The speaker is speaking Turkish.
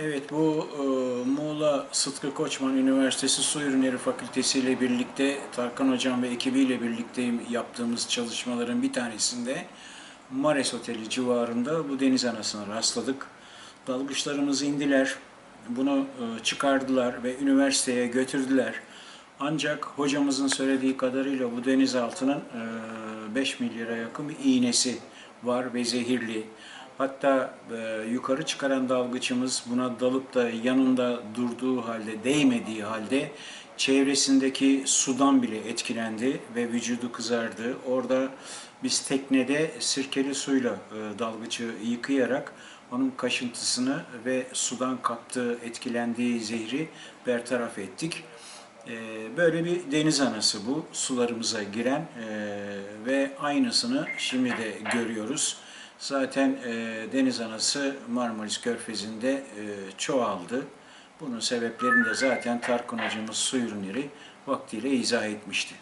Evet bu e, Muğla Sıtkı Koçman Üniversitesi Su Ürünleri Fakültesi ile birlikte Tarkan Hocam ve ekibiyle birlikte yaptığımız çalışmaların bir tanesinde Mares Oteli civarında bu deniz anasına rastladık. Dalgıçlarımız indiler, bunu e, çıkardılar ve üniversiteye götürdüler. Ancak hocamızın söylediği kadarıyla bu denizaltının e, 5 milyara yakın bir iğnesi var ve zehirli. Hatta e, yukarı çıkaran dalgıçımız buna dalıp da yanında durduğu halde, değmediği halde çevresindeki sudan bile etkilendi ve vücudu kızardı. Orada biz teknede sirkeli suyla e, dalgıcı yıkayarak onun kaşıntısını ve sudan kaptığı, etkilendiği zehri bertaraf ettik. Ee, Böyle bir deniz anası bu, sularımıza giren ee, ve aynısını şimdi de görüyoruz. Zaten ee, deniz anası Marmaris Körfezi'nde ee, çoğaldı. Bunun sebeplerini de zaten Tarkan hocamız su ürünleri vaktiyle izah etmişti.